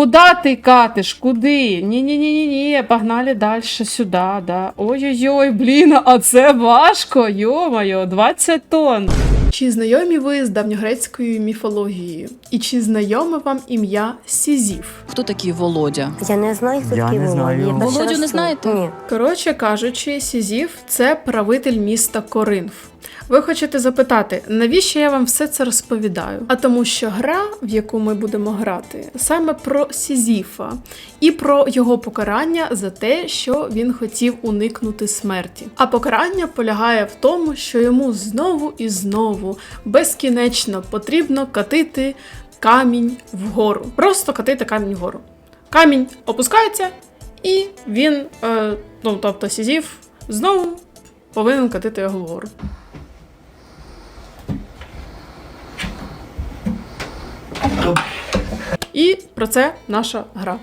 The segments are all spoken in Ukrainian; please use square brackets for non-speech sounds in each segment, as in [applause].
Куда ти катиш? Куди? Ні-ні-ні-ні, погнали далі сюди, да. Ой-ой-ой, блін, а це важко, йо-моє, 20 тонн. Чи знайомі ви з давньогрецькою міфологією? І чи знайоме вам ім'я Сізіф? Хто такий Володя? Я не знаю, хто Я такий не Володя. знаю. Я Володю не знаєте? Ні. Коротше кажучи, Сізіф це правитель міста Коринф. Ви хочете запитати, навіщо я вам все це розповідаю? А тому, що гра, в яку ми будемо грати, саме про Сізіфа і про його покарання за те, що він хотів уникнути смерті. А покарання полягає в тому, що йому знову і знову безкінечно потрібно катити камінь вгору. Просто катити камінь вгору. Камінь опускається, і він, е, ну тобто Сізіф, знову повинен катити його вгору. І про це наша гра.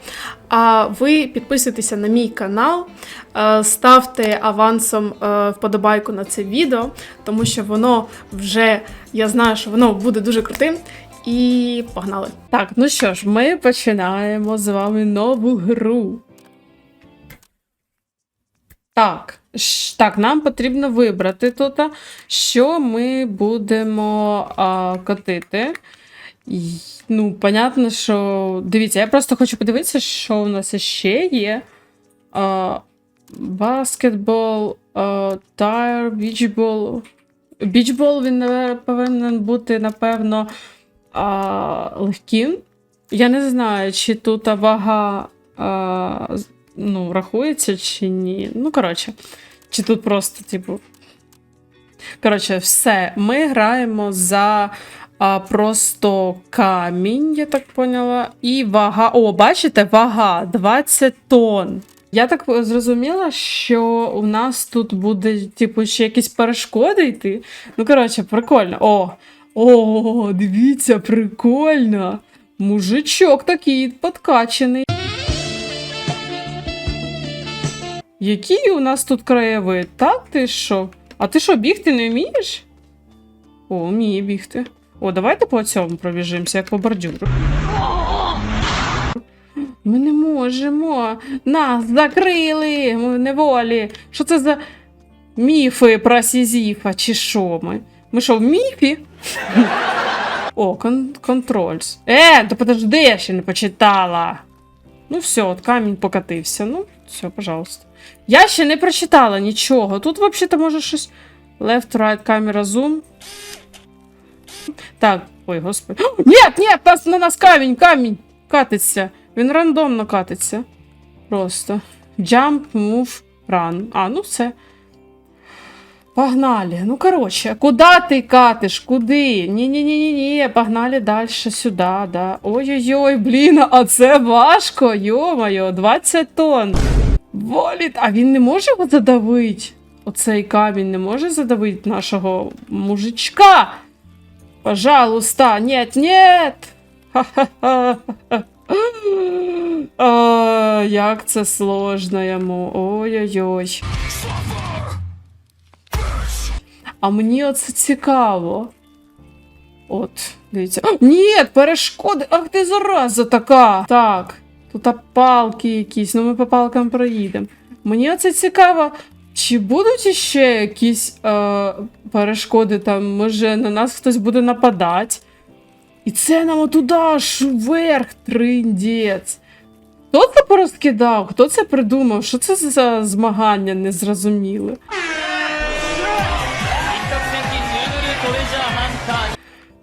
А ви підписуйтеся на мій канал, е, ставте авансом е, вподобайку на це відео, тому що воно вже, я знаю, що воно буде дуже крутим. І погнали! Так, ну що ж, ми починаємо з вами нову гру. Так, так, нам потрібно вибрати тут, що ми будемо а, катити. Ну, понятно, що. Дивіться, я просто хочу подивитися, що у нас ще є. А, баскетбол, а, тайр, бічбол. Бічбол він повинен бути, напевно, а, легким. Я не знаю, чи тут вага а, ну, рахується, чи ні. Ну, коротше, чи тут просто, типу. Коротше, все. Ми граємо за а, просто камінь, я так поняла. І вага. О, бачите, вага 20 тонн. Я так зрозуміла, що у нас тут буде, типу, ще якісь перешкоди йти. Ну, коротше, прикольно. О, о, дивіться, прикольно. Мужичок такий подкачений. Який у нас тут краєвид? Та ти що? А ти що, бігти не вмієш? О, вміє бігти. О, давайте по цьому пробіжимося, як по бордюру. Ми не можемо. Нас закрили ми неволі. Що це за міфи про Сізіфа, чи що ми? Ми що, в міфі? О, кон- контрольс. Е, то подожди, я ще не почитала. Ну, все, от камінь покатився. Ну, все, пожалуйста. Я ще не прочитала нічого. Тут взагалі може щось. Left, right, камера, zoom. Так, ой, господи. [gasps] Ні, нас, на нас камінь, камінь катиться. Він рандомно катиться. Просто. Jump, move, run. А, ну все. Погнали. Ну, коротше, куди ти катиш? Куди? Ні-ні-ні-ні, погнали далі сюди, да. Ой-ой-ой, блін, а це важко, йо-моє, 20 тонн. Воліт, а він не може його задавити? Оцей камінь не може задавити нашого мужичка? Пожалуйста, нет, нет! [laughs] Як це сложно йому. Ой-ой-ой. А мені оце цікаво. От, дивіться. Ні, перешкоди! Ах ти зараза така! Так, тут палки якісь, ну ми по палкам проїдемо. Мені оце цікаво, чи будуть іще якісь е, перешкоди там, може на нас хтось буде нападати. І це нам отуди аж вверх, триндець. Хто це порозкидав? Хто це придумав? Що це за змагання незрозуміле?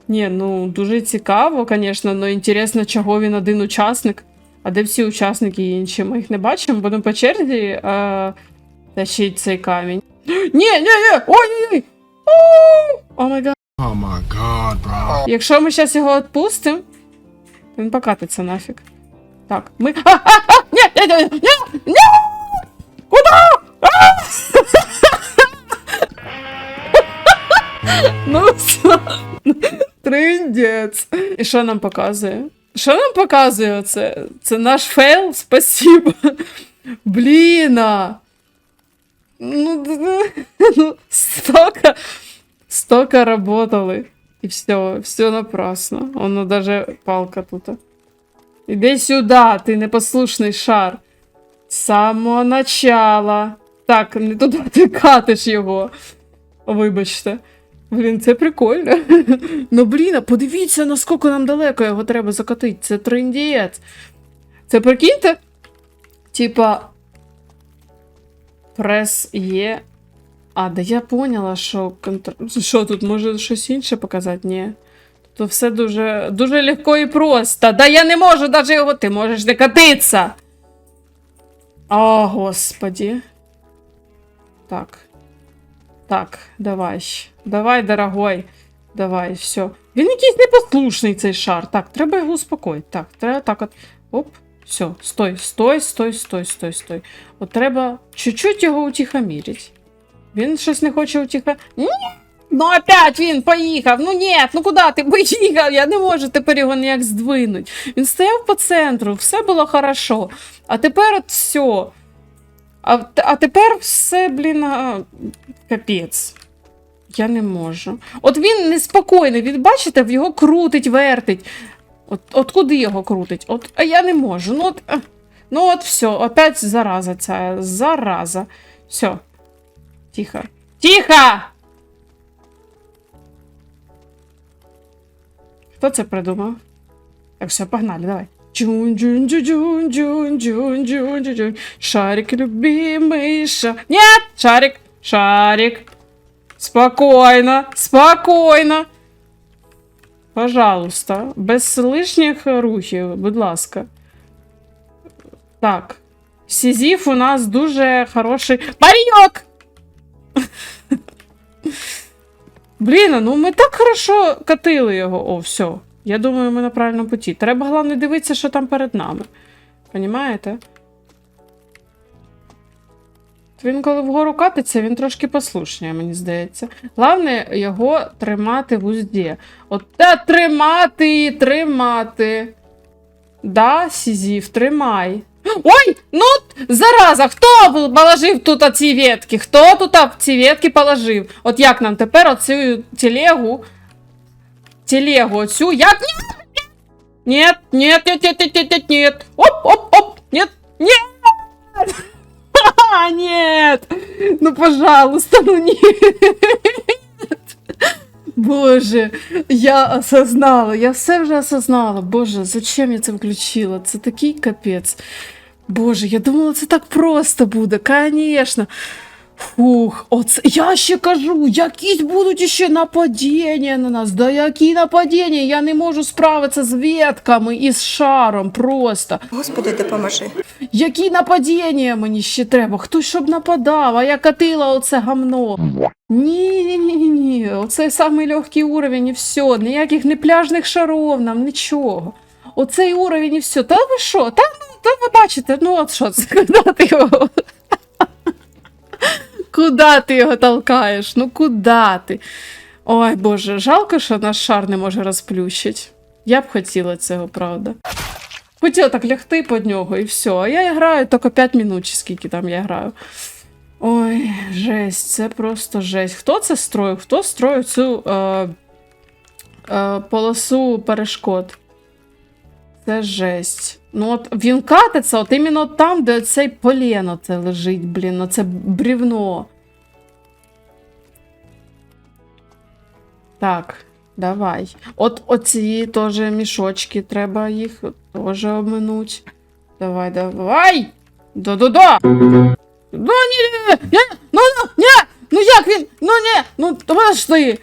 Ні, ну дуже цікаво, звісно, але інтересно, чого він один учасник. А де всі учасники інші? Ми їх не бачимо, будемо по черзі е, тащить цей камінь. [gasps] Ні, ні, ні! Ой-ой-ой! О май гад. Oh my god, bro. Якщо ми зараз його відпустимо, він покатиться нафіг. Так, ми. А, а, а! Ні, ні, ні, ні, ні! Куда? А! [laughs] Ну все. Триндець. І що нам показує? Що нам показує це? Це наш фейл? Спасибо. Бліна. Ну, [laughs] ну, столько, столько работали. И все, все напрасно. Оно даже палка тут. Іди сюди, ти непослушний шар. З самого начала. Так, не туди ти катиш його. Вибачте. Блін, це прикольно. [laughs] ну, блін, а подивіться, наскільки нам далеко його треба закатити. Це триндієць. Це прикиньте? Типа. Прес є. А, да я поняла, що контр... Що тут, може щось інше показати? Ні. То все дуже, дуже легко і просто. Да я не можу навіть його. Ти можеш не катитися. О, господі. Так. Так, давай. Давай, дорогой. Давай, все. Він якийсь непослушний цей шар. Так, треба його успокоїти. Так, треба так от. Оп, все, стой, стой, стой, стой, стой, стой. От треба чуть-чуть його утихомірити. Він щось не хоче утіха. Ну опять він поїхав. Ну ні, ну куди ти поїхав? Я не можу тепер його ніяк здвинуть. Він стояв по центру, все було хорошо. А тепер от все. А, а тепер все, блін, а, капець. Я не можу. От він неспокійний, він, бачите, в його крутить, вертить. От от куди його крутить? От, А я не можу. Ну от е, ну от все, опять зараза ця зараза. Все. Тихо. Тихо! Хто це придумав? Так, все, погнали, давай. Джун-джун-джун-джун-джун-джун-джун-джун. Шарик любимый ша... Нет! Шарик! Шарик! Спокойно! Спокойно! Пожалуйста, без лишніх рухів, будь ласка. Так. Сізіф у нас дуже хороший. Парійок! Блін, ну ми так хорошо катили його. О, все. Я думаю, ми на правильному путі. Треба, головне, дивитися, що там перед нами. Понімаєте? Він, коли вгору катиться, він трошки послушніше, мені здається. Головне його тримати в узді. От та тримати, тримати. Да, Сізів, тримай. Ой, ну зараза, хто положив тут ці ветки? Хто тут ці ветки положив? От як нам тепер оцю телегу, телегу оцю, як? Нет, нет, нет, нет, нет, нет, нет. Оп, оп, оп, нет, нет. Нет. Ну, пожалуйста, ну нет. Боже, я осознала, я все вже осознала. Боже, зачем я це включила? Це такий капець. Боже, я думала, це так просто буде, звісно. Фух, оце я ще кажу, якісь будуть ще нападіння на нас. Да які нападіння? Я не можу справитися з ветками і з шаром просто. Господи, допоможи. Які нападіння мені ще треба? Хтось щоб нападав, а я катила оце гамно. Ні, ні, ні, ні, ні. Оце самий легкий уровень і все. Ніяких не пляжних шаров нам, нічого. Оцей уровень і все. Та ви що? Та ну, та ви бачите, ну от що це, [laughs] куди ти його? Толкаєш? Ну куди ти? Ой Боже, жалко, що наш шар не може розплющити. Я б хотіла цього, правда. Хотіла так лягти під нього і все. А я граю тільки 5 минут, чи скільки там я граю. Ой, жесть, це просто жесть. Хто це строїв? Хто строїв цю е, е, полосу перешкод? Це жесть. Ну, от він катиться, от іменно там, де цей полено це лежить, блін, оце брівно. Так, давай. От оці теж мішочки, треба їх теж обминуть. Давай, давай! Да-да-да! Ну ні, ні, ну, ну, ні, ну як він, ну ні, ну подожди,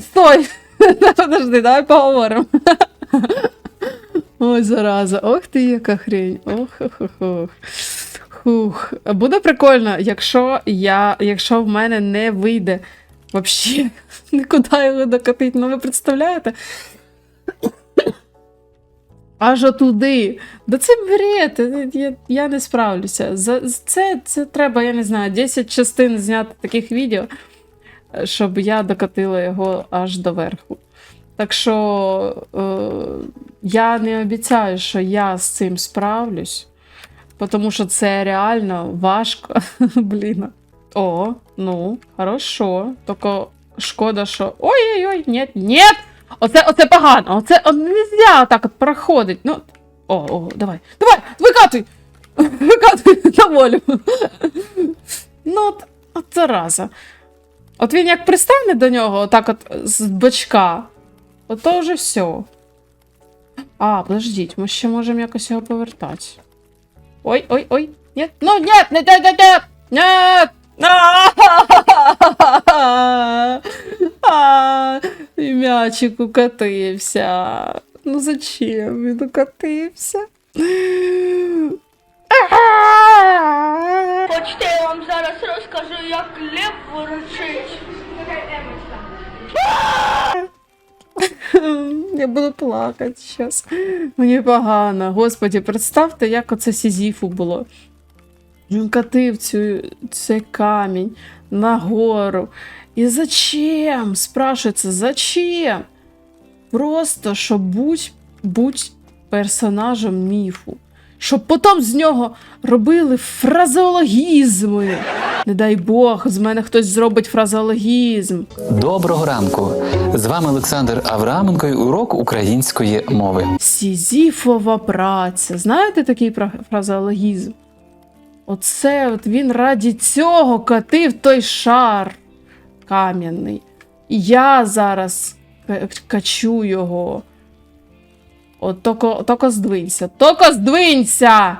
стой, [laughs] подожди, давай поговоримо. [laughs] Ой, зараза, ох ти яка хрень, ох, ох, ох. Хух. Буде прикольно, якщо я, якщо в мене не вийде вообще [laughs] нікуди його докатити, ну ви представляєте? Аж отуди. Да це бред, я, я не справлюся. За, це, це треба, я не знаю, 10 частин зняти таких відео, щоб я докатила його аж до верху. Так що е, я не обіцяю, що я з цим справлюсь, тому що це реально важко. [laughs] Блін. О, ну, хорошо. Тільки шкода, що. Ой-ой-ой, ні, ні! Оце, оце погано, оце о, нельзя так от проходить. Ну, О, о, давай. Давай! Викатуй! [laughs] Викатуй на волю. [laughs] Ну, от, от зараза. От він як пристане до нього, отак от з бочка, от то вже все. А, подождіть, ми ще можемо якось його повертати. Ой, ой, ой. Нет, ну нет, нет, нет, нет, нет, нет. А, і М'ячик укатився. Ну зачем він укатився? Хочете, я вам зараз розкажу, як лев ворочить. [laughs] Я буду плакати зараз. Мені погано. Господі, представте, як оце Сізіфу було. Він катив цю, цей камінь нагору. І зачем? Спрашується, зачем? Просто щоб будь, будь персонажем міфу. Щоб потім з нього робили фразеологізми. Не дай Бог, з мене хтось зробить фразеологізм. Доброго ранку! З вами Олександр Авраменко і урок української мови. Сізіфова праця. Знаєте такий фразеологізм? Оце от він раді цього катив той шар кам'яний. І я зараз ка- качу його. От токо, токо здвинься. Токо здвинься!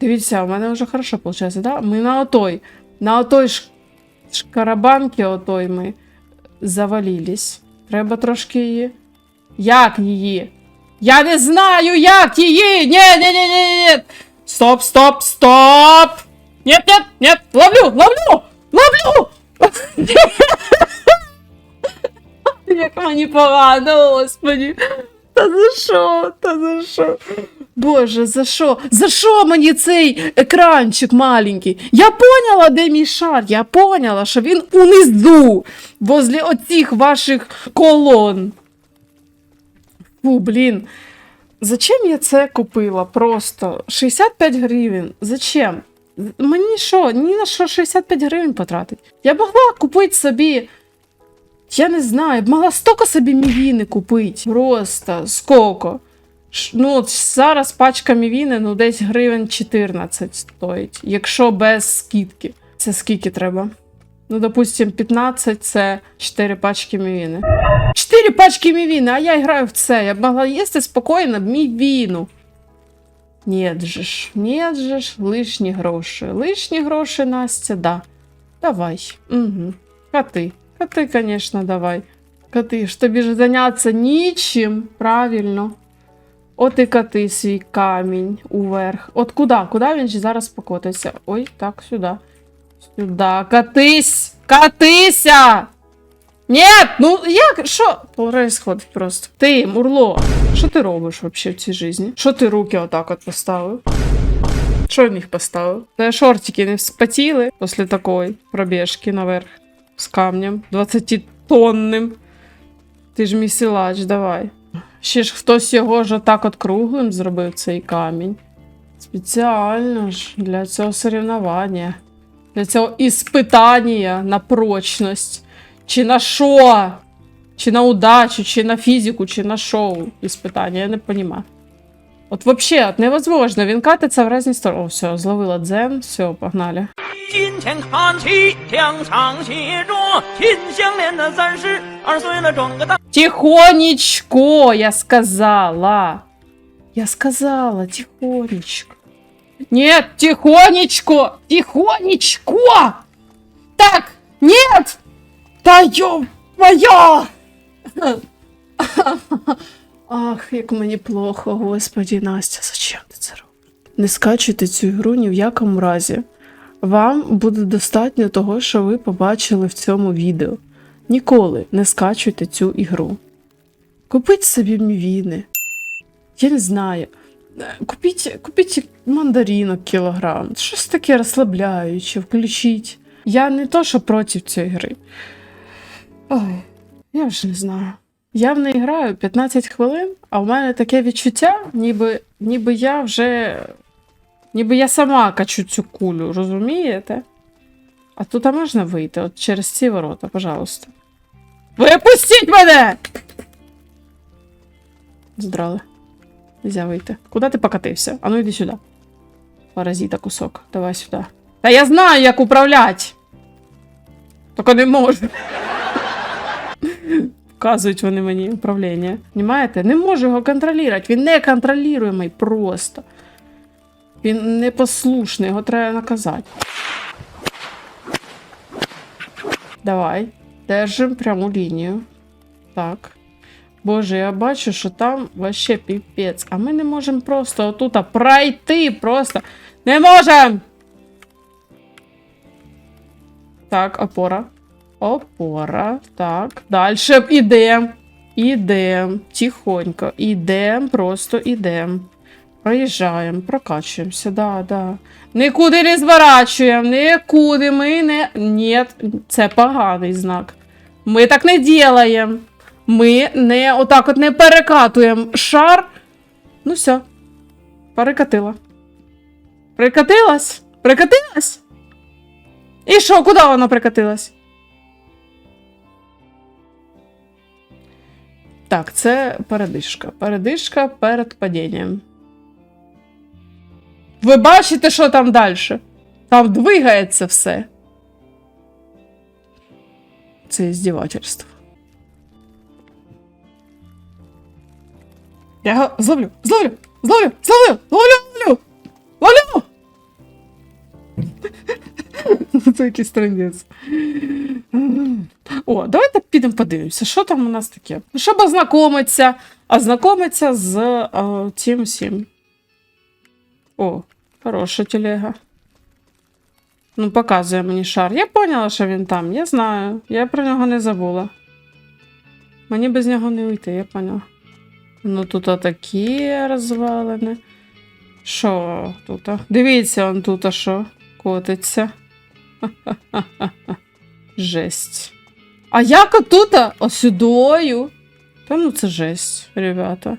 Дивіться, у мене вже хорошо виходить, да? Ми на отой. На отой шкарабанки отой ми завалились. Треба трошки її. Як її? Я не знаю, як її! Ні, ні, ні, ні, ні. Стоп, стоп, стоп! Нет, нет, нет! Ловлю, ловлю! Ловлю! [laughs] Як мені погано, господи. Та за що? Та за що? Боже, за що? За що мені цей екранчик маленький? Я поняла, де мій шар. Я поняла, що він унизу, возле оцих ваших колон. Фу, блін. Зачем я це купила? Просто 65 гривень. Зачем? Мені що, ні на що 65 гривень потратити. Я могла купити собі. Я не знаю, б могла стільки собі мівіни купити. Просто скільки. Ну, от зараз пачка мівіни, ну, десь гривень 14 стоїть, якщо без скидки. Це скільки треба? Ну, допустим, 15 це 4 пачки мівіни. 4 пачки мівіни, а я граю в це. Я б могла їсти спокійно мівіну. Нет же ж, нет же ж, лишні гроші. Лишні гроші, Настя, да. Давай. Угу. Коти. Коти, конечно, давай. Коти, ж тобі ж зайнятися нічим, правильно. От і коти свій камінь уверх. От куди? Куди він же зараз покотиться? Ой, так, сюди. Сюди. Катись! Катися! Нет, ну як? Що происходить просто? Ти, Мурло, що ти робиш вообще в цій житті? Що ти руки отак от поставив? Що він їх поставив? Та шортики не вспотіли після такої пробіжки наверх з камнем 20-тонним. Ти ж мій силач, давай. Ще ж хтось його ж отак от круглим зробив цей камінь. Спеціально ж для цього соревнування. Для цього іспитання на прочність. Чи на що? Чи на удачу, чи на фізику, чи на шоу іспитання, я не розумію. От от невозможно, він катиться в різні сторони. О, все, зловила дзен, все, погнали. 金钱看齐，两场协作，心相连的三十二岁了，装个大。 Тихонечко, я сказала. Я сказала, тихонечко. Нет, тихонечко, тихонечко. Так, нет. Та ё моя. [laughs] Ах, як мені плохо, господі, Настя, зачем ти це робиш? Не скачуйте цю ігру ні в якому разі. Вам буде достатньо того, що ви побачили в цьому відео. Ніколи не скачуйте цю ігру. Купіть собі мівіни. Я не знаю. Купіть, купіть мандаринок кілограм. Щось таке розслабляюче, включіть. Я не то, що проти цієї гри. Ой, я вже не знаю. Я в неї граю 15 хвилин, а в мене таке відчуття, ніби, ніби я вже. Ніби я сама качу цю кулю, розумієте? А тут можна вийти от через ці ворота, пожалуйста. Випустіть мене! Здрали. Нельзя вийти. Куди ти покатився? А ну йди сюди. Паразита кусок. Давай сюди. Та я знаю, як управляти. Тільки не можу. Вказують вони мені управління. Понімаєте? Не можу його контролювати. Він не контролюємий просто. Він непослушний, його треба наказати. Давай. Держим пряму лінію. Так. Боже, я бачу, що там вообще піпець. А ми не можемо просто отут пройти. Просто. Не можемо! Так, опора. Опора. Так. Дальше ідем. Ідем. Тихонько. Ідем, просто ідем. Проїжджаємо, прокачуємося, да, да. Нікуди не зворачуємо, нікуди ми не. Ні, це поганий знак. Ми так не ділаємо. Ми не отак от не перекатуємо шар. Ну все. Перекатила. Прикатилась? Прикатилась? І що, куди вона прикатилась? Так, це передишка. Передишка перед падінням. Ви бачите, що там далі? Там двигається все. Це здівательство. Я його зловлю, зловлю, зловлю, зловлю, ловлю, ловлю, ловлю! [laughs] Це якийсь трендець. О, давайте підемо подивимося, що там у нас таке. Щоб ознакомитися, ознакомитися з е, цим всім. О, хороша телега. Ну, показує мені шар. Я поняла, що він там. Я знаю. Я про нього не забула. Мені без нього не уйти, я поняла. Ну, тут такі розвалини. Що тут? Дивіться, он тут що котиться. [laughs] Жесть. А як отут? Осюдою? Та ну це жесть, ребята.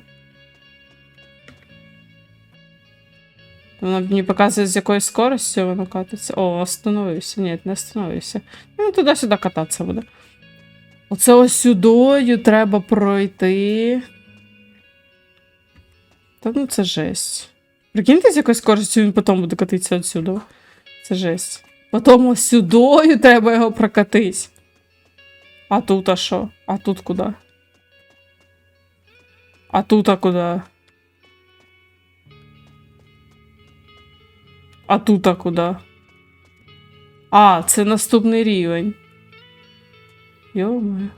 Вона мені показує, з якою скоростю воно катиться. О, остановився. Ні, не остановився. Ну, туди-сюди кататися буде. Оце ось сюдою треба пройти. Та ну це жесть. Прикиньте, з якою скоростю він потім буде катитися отсюди. Це жесть. Потім ось сюдою треба його прокатись. А тут а що? А тут куди? А тут а куди? А тут а куди? А, це наступний рівень. Йоме.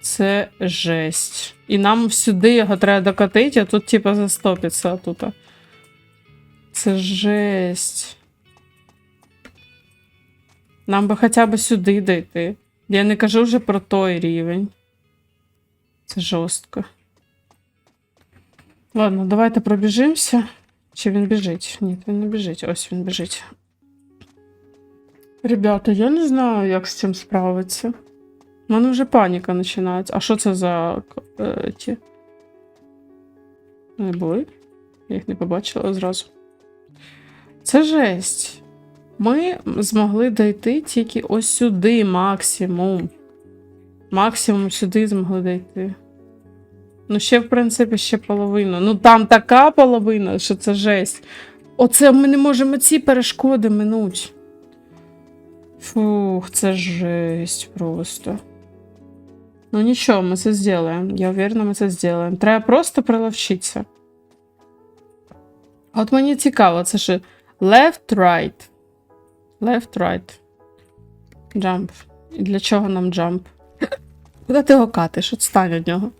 Це жесть. І нам сюди його треба докатити, а тут, типа, застопиться тут. Це жесть. Нам би хоча б сюди дійти. Я не кажу вже про той рівень. Це жорстко. Ладно, давайте пробіжимося. Чи він біжить? Ні, він не біжить. Ось він біжить. Ребята, я не знаю, як з цим справитися. У мене вже паніка починається. А що це за е, ті? Не були? Я їх не побачила зразу. Це жесть. Ми змогли дійти тільки ось сюди, максимум. Максимум сюди змогли дійти. Ну, ще, в принципі, ще половина. Ну, там така половина, що це жесть. Оце ми не можемо ці перешкоди минуть. Фух, це жесть просто. Ну нічого, ми це зробимо. Я уверена, ми це зробимо. Треба просто приловчитися. От мені цікаво, це ж left, right. Left, right. Jump. І для чого нам jump? Куди ти його катиш? Отстань від нього.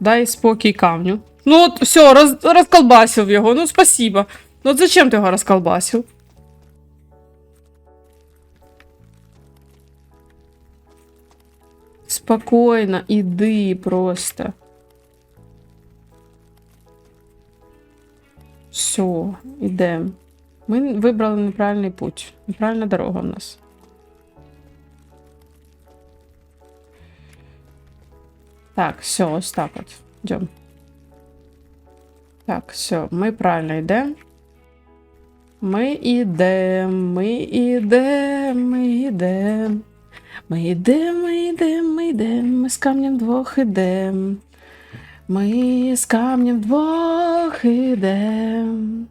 Дай спокій камню. Ну от, все, роз, розколбасив його. Ну, спасибо. Ну от зачем ти його розколбасив? Спокійно, іди просто. Все, ідемо. Ми вибрали неправильний путь. Неправильна дорога в нас. Так, все, ось так от. Йдем. Так, все, ми правильно йдемо. Ми йдемо, ми йдемо, ми йдемо. Ми йдемо, ми йдемо, ми йдемо, ми з камнем двох йдемо. Ми з камнем вдвох ідем.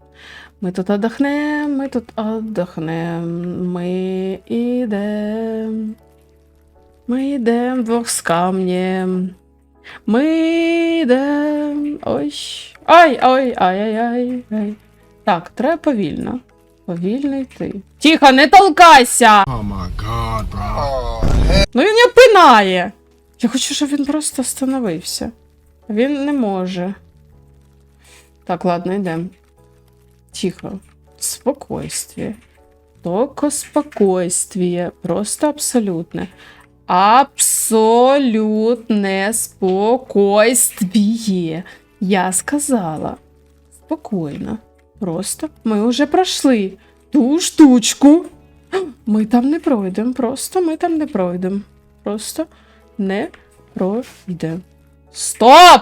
Ми тут отдохнем, ми тут отдохнем. Ми ідем. Ми йдем вдвох з камнем. Ми йдем. Ой. Ай, ой, ай, ай, ай, ай. Так, треба повільно. Повільно йти. Тихо, не толкайся! Oh my god, bro. Ну він не пинає. Я хочу, щоб він просто остановився. Він не може. Так, ладно, йдемо. Тихо. Спокойствие. Только спокойствие. Просто абсолютне. Абсолютне спокойствие. Я сказала. Спокійно. Просто ми вже пройшли ту штучку. Ми там не пройдемо. Просто ми там не пройдемо. Просто не пройдемо. Стоп!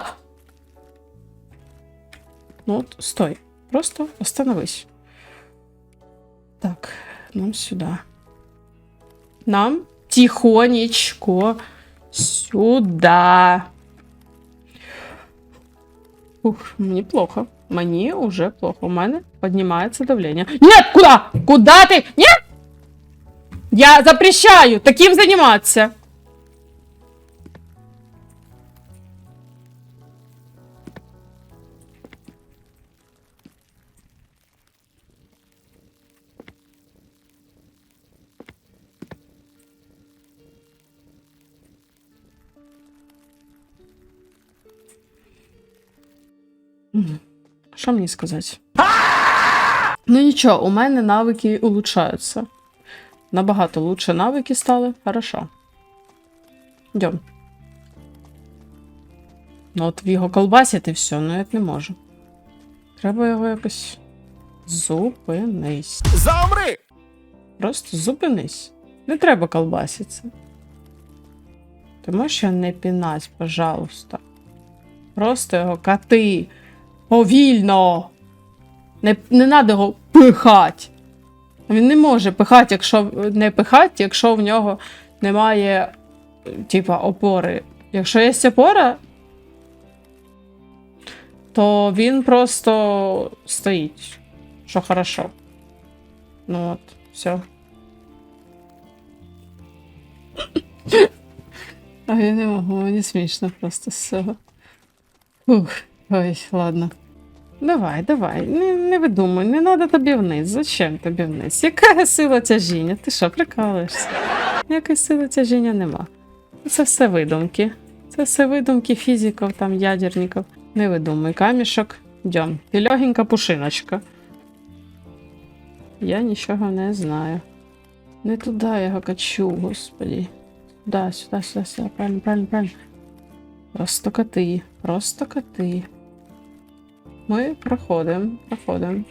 Ну, от, стой. Просто остановись. Так, нам сюди. Нам тихонечко сюда. Ух, мені плохо. Мені уже плохо. У мене піднімається давлення. Нет, куда? Куда ти? Нет! Я запрещаю таким заниматься. Що мені сказати? Ну нічого, у мене навики улучшаються. Набагато лучше навики стали. Хорошо. Йдем. Ну, от його колбасити все, ну я не можу. Треба його якось. Зупинись. Замри! Просто зупинись. Не треба колбаситися. Ти можеш його не пінать, пожалуйста. Просто його кати. Повільно. Не, не треба його пихати. Він не може пихати, якщо не пихати, якщо в нього немає, типа, опори. Якщо є опора, то він просто стоїть. Що хорошо. Ну от, все. А я не можу, мені смішно просто з цього. Ух, ой, ладно. Давай, давай, не, не видумуй, не треба тобі вниз. Зачем тобі вниз? Яка сила тяжіння? Ти що, прикалуєшся? Ніякої сили тяжіння нема. Це все видумки. Це все видумки фізиків, там, ядерників. Не видумуй, камішок. Йдем. Ти легенька пушиночка. Я нічого не знаю. Не туди я його качу, господи. Да, сюди, сюди, сюди. Правильно, правильно, правильно. Просто коти, просто коти. Ми проходимо, проходимо.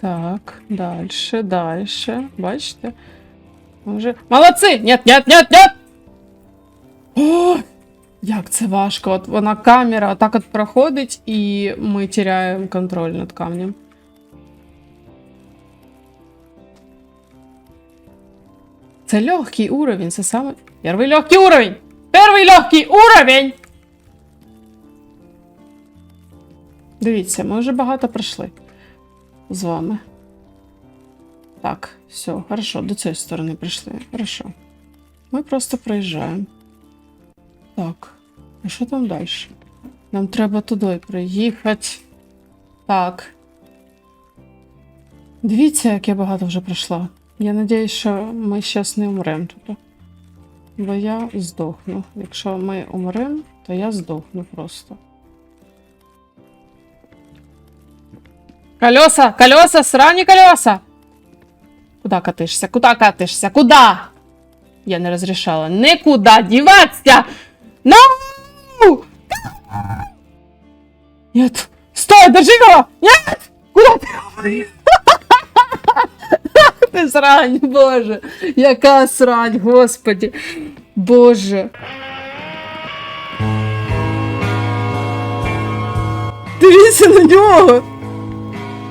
Так, дальше, дальше. Бачите? Ми Вже... Молодці! Нет, нет, нет, нет! О, як це важко. От вона камера отак от проходить, і ми теряємо контроль над камнем. Це легкий уровень, це саме. Перший легкий уровень! Перший легкий уровень! Дивіться, ми вже багато пройшли з вами. Так, все, хорошо, до цієї сторони прийшли. Хорошо. Ми просто проїжджаємо. Так, а що там далі? Нам треба туди приїхати. Так. Дивіться, як я багато вже пройшла. Я надіюсь, що ми зараз не умремо тут. Бо я здохну. Якщо ми умремо, то я здохну просто. Колеса! Колеса! Срані колеса! Куда катишся? Куда катишся? Куда? Я не розрішала. Никуда діватися! Ну! Нет! Стой, держи його! Нет! Куда ти? [laughs] Срань, боже! Яка срань, господи! Боже! Дивіться на нього!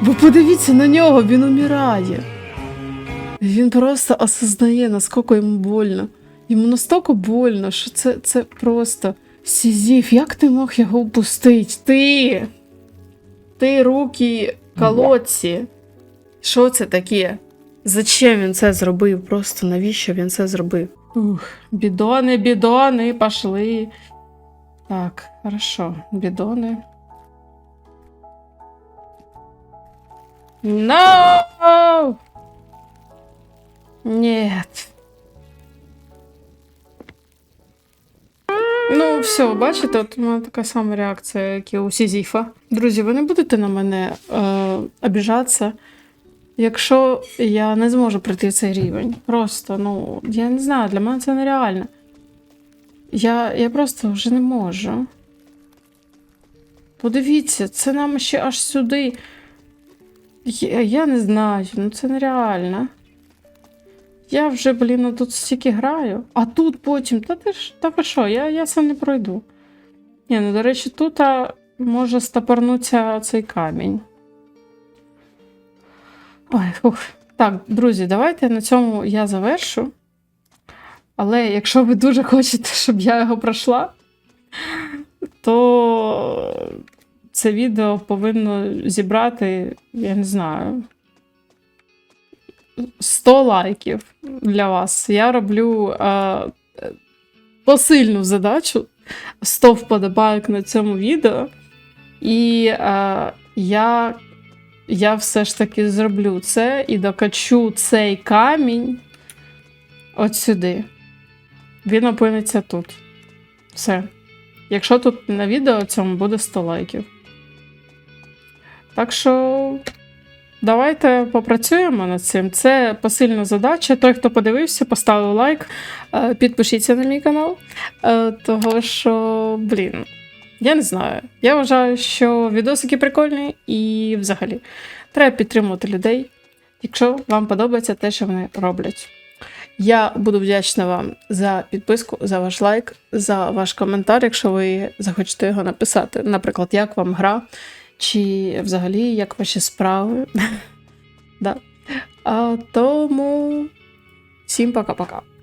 Ви подивіться на нього, він умирає. Він просто осознає, наскільки йому больно. Йому настільки больно, що це, це просто. Сізіф, як ти мог його впустити? Ти! Ти руки колодці. Що це таке? Зачем він це зробив? Просто навіщо він це зробив? Ух, бідони, бідони, пошли. Так, хорошо, бідони. No! Нет. Ну, все, бачите, от у мене така сама реакція, як і у Сізіфа. Друзі, ви не будете на мене е, обіжатися, якщо я не зможу пройти цей рівень. Просто, ну, я не знаю, для мене це нереально. Я, я просто вже не можу. Подивіться, це нам ще аж сюди. Я, я не знаю, ну це нереально. Я вже, блін, ну тут стільки граю, а тут потім, та ти ж, та ви що, я, я це не пройду. Ні, ну, до речі, тут а, може стопорнутися цей камінь. Ой, фух. Так, друзі, давайте на цьому я завершу. Але якщо ви дуже хочете, щоб я його пройшла, то це відео повинно зібрати, я не знаю, 100 лайків для вас. Я роблю е, посильну задачу 100 вподобайок на цьому відео. І е, я, я все ж таки зроблю це і докачу цей камінь от сюди. Він опиниться тут. Все. Якщо тут на відео цьому буде 100 лайків. Так що давайте попрацюємо над цим. Це посильна задача. Той, хто подивився, поставив лайк, е, підпишіться на мій канал. Е, Того що, блін, я не знаю. Я вважаю, що відосики прикольні і взагалі треба підтримувати людей, якщо вам подобається те, що вони роблять. Я буду вдячна вам за підписку, за ваш лайк, за ваш коментар, якщо ви захочете його написати. Наприклад, як вам гра, чи взагалі як ваші справи. [laughs] тому всім пока-пока.